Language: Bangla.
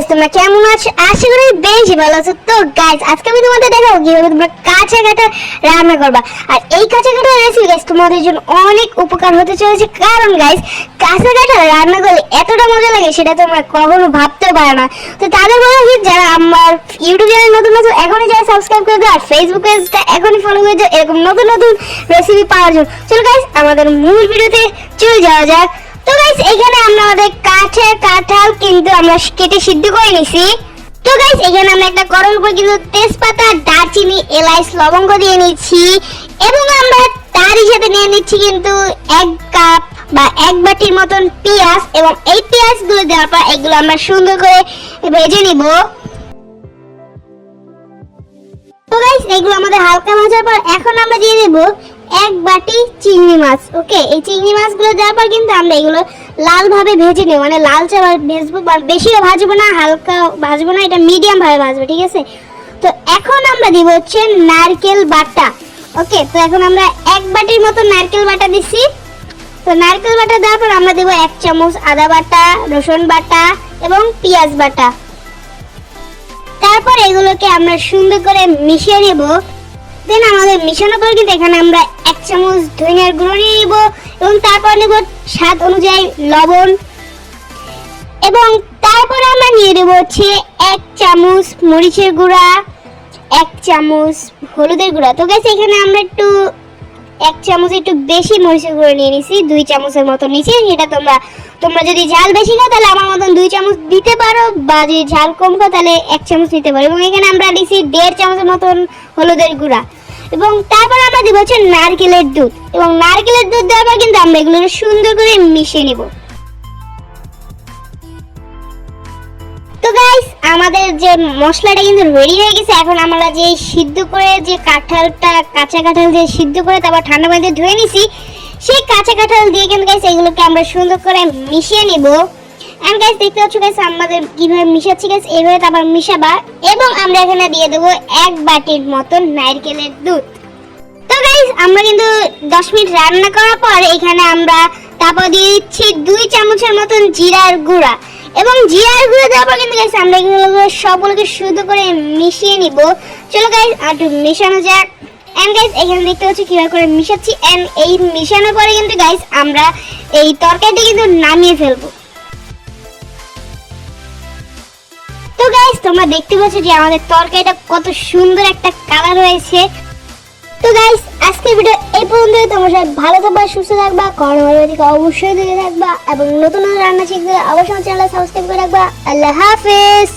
গাইস তোমরা কেমন আছো? আশা করি বেশি ভালো আছো। তো গাইস আজকে আমি তোমাদের দেখাবো কীভাবে তোমরা কাঁচা কাঁটা রান্না করবা। আর এই কাঁচা কাঁটা রেসিপি গাইস তোমাদের জন্য অনেক উপকার হতে চলেছে। কারণ গাইস কাঁচা কাঁটা রান্না করলে এতটা মজা লাগে, সেটা তোমরা কখনো ভাবতে পারো না। তো তাদের বলা উচিত যারা আমার ইউটিউব চ্যানেল নতুন নতুন এখনই যারা সাবস্ক্রাইব করে দাও, আর ফেসবুক পেজটা এখনই ফলো করে দাও, এরকম নতুন নতুন রেসিপি পাওয়ার জন্য। চলো গাইস আমাদের মূল ভিডিওতে চলে যাওয়া যাক। তো গাইস এখানে আমরা আমাদের কিন্তু আমরা কেটে সিদ্ধ করে নিছি। তো গাইস এখানে আমরা একটা কড়াইর উপর কিন্তু তেজপাতা, দারচিনি এলাচ লবঙ্গ দিয়ে নিচ্ছি এবং আমরা তারই সাথে নিয়ে নিচ্ছি কিন্তু এক কাপ বা এক বাটির মতন পেঁয়াজ এবং এই পেঁয়াজগুলো দেওয়ার পর এগুলো আমরা সুন্দর করে ভেজে নিব। তো গাইস এগুলো আমাদের হালকা ভাজার পর এখন আমরা দিয়ে দেব এক বাটি চিংড়ি মাছ ওকে এই চিংড়ি মাছগুলো দেওয়ার পর কিন্তু আমরা এগুলো লাল ভাবে ভেজে নেব মানে লালচে ভেজবো বেশিও ভাজবো না, হালকা ভাজবো না, এটা মিডিয়াম ভাবে ভাজবো, ঠিক আছে? তো এখন আমরা দিব হচ্ছে নারকেল বাটা, ওকে? তো এখন আমরা এক বাটির মতো নারকেল বাটা দিছি। তো নারকেল বাটা দেওয়ার পর আমরা দেবো এক চামচ আদা বাটা, রসুন বাটা এবং পেঁয়াজ বাটা। তারপর এগুলোকে আমরা সুন্দর করে মিশিয়ে নেব। দেন আমাদের মিশানোর পর কিন্তু এখানে আমরা এক চামচ ধনিয়ার গুঁড়ো নিয়ে নেব এবং তারপর স্বাদ অনুযায়ী লবণ। এবং তারপর আমরা নিয়ে নেব হচ্ছে এক চামচ মরিচের গুঁড়া, এক চামচ হলুদের গুঁড়া। তো গেছে এখানে আমরা একটু, এক চামচ একটু বেশি মরিচের গুঁড়ো নিয়ে নিছি, দুই চামচের মতো নিচে এটা তোমরা তোমরা যদি ঝাল বেশি খাও, তাহলে আমার মতন দুই চামচ দিতে পারো, বা যদি ঝাল কম খাও, তাহলে এক চামচ নিতে পারো। এবং এখানে আমরা দিছি দেড় চামচের মতন হলুদের গুঁড়া। এবং তারপর আমরা দিব হচ্ছে নারকেলের দুধ। এবং নারকেলের দুধ দেওয়ার পর কিন্তু আমরা এগুলো সুন্দর করে মিশিয়ে নেব। তো গাইস আমাদের যে মশলাটা কিন্তু রেডি হয়ে গেছে, এখন আমরা যে সিদ্ধ করে যে কাঁঠালটা, কাঁচা কাঁঠাল যে সিদ্ধ করে তারপর ঠান্ডা পানিতে ধুয়ে নিছি, সেই কাঁচা কাঁঠাল দিয়ে কিন্তু গাইস এগুলোকে আমরা সুন্দর করে মিশিয়ে নিব। এন্ড গাইস দেখতে পাচ্ছ গাইস আমাদের কীভাবে মিশাচ্ছি গাইস এইভাবে তারপর মিশাবা। এবং আমরা এখানে দিয়ে দেবো এক বাটির মতন নারকেলের দুধ। তো গাইস আমরা কিন্তু 10 মিনিট রান্না করার পর এখানে আমরা তারপর দিয়ে দিচ্ছি দুই চামচের মতন জিরার গুঁড়া। এবং জিরার গুঁড়া দেওয়ার পর কিন্তু গাইস আমরা এগুলো সবগুলোকে শুদ্ধ করে মিশিয়ে নিব। চলো গাইস আর একটু মেশানো যাক। এন্ড গাইস এখানে দেখতে পাচ্ছি কীভাবে করে মিশাচ্ছি। এন্ড এই মিশানোর পরে কিন্তু গাইস আমরা এই তরকারিটা কিন্তু নামিয়ে ফেলব। তোমরা দেখতে পাচ্ছ যে আমাদের তরকারিটা কত সুন্দর একটা কালার হয়েছে। তো গাইস আজকের ভিডিও এই পর্যন্ত তোমরা সবাই ভালো থাকবা, সুস্থ থাকবা করোনা থেকে অবশ্যই দূরে থাকবা, এবং নতুন নতুন রান্না শিখতে অবশ্যই চ্যানেল সাবস্ক্রাইব করে রাখবা। আল্লাহ হাফেজ।